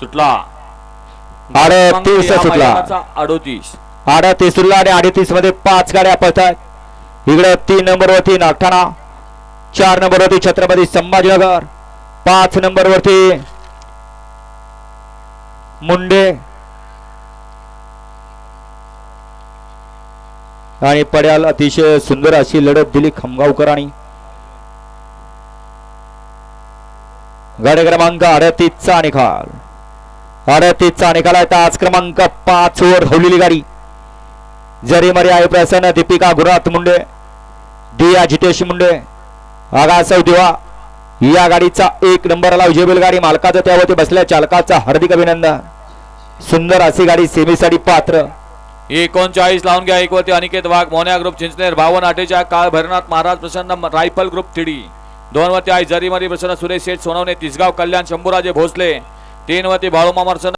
सुटला. अडतीस सुटला. अडोतीस अडतीस सुटला आणि अडतीसमध्ये पाच गाड्या पळतात इकडे तीन नंबर वरती नागठाणा चार नंबर वरती छत्रपती संभाजीनगर पाच नंबर वरती मुंडे आणि पड्याल अतिशय सुंदर अशी लढत दिली खमगावकरांनी गाडी क्रमांक अडतीसचा निकाल. अडतीसचा निकाल आहे क्रमांक पाच वर धावलेली गाडी. जरी मरी आहे प्रसन्न दीपिका गुरुनाथ मुंडे दिया जितेश मुंडे आगासव दिवा या गाडीचा एक नंबरला विजयबेल गाडी मालकाचं त्यावरती बसल्या चालकाचा हार्दिक अभिनंदन. सुंदर अशी गाडी सेमीसाठी पात्र. एकोणचाळीस लावून घ्या एकवरती अनिकेत वाघ मोन्या ग्रुप चिंचनेर बावन आठेच्या काळ भरनाथ महाराज प्रसन्न रायफल ग्रुप तिडी दोन वरती आहे जरीमरी प्रसन्न सुरेश शेठ सोनवणे तिसगाव कल्याण शंभूराजे भोसले. तीन वरती बाळूमामा प्रसन्न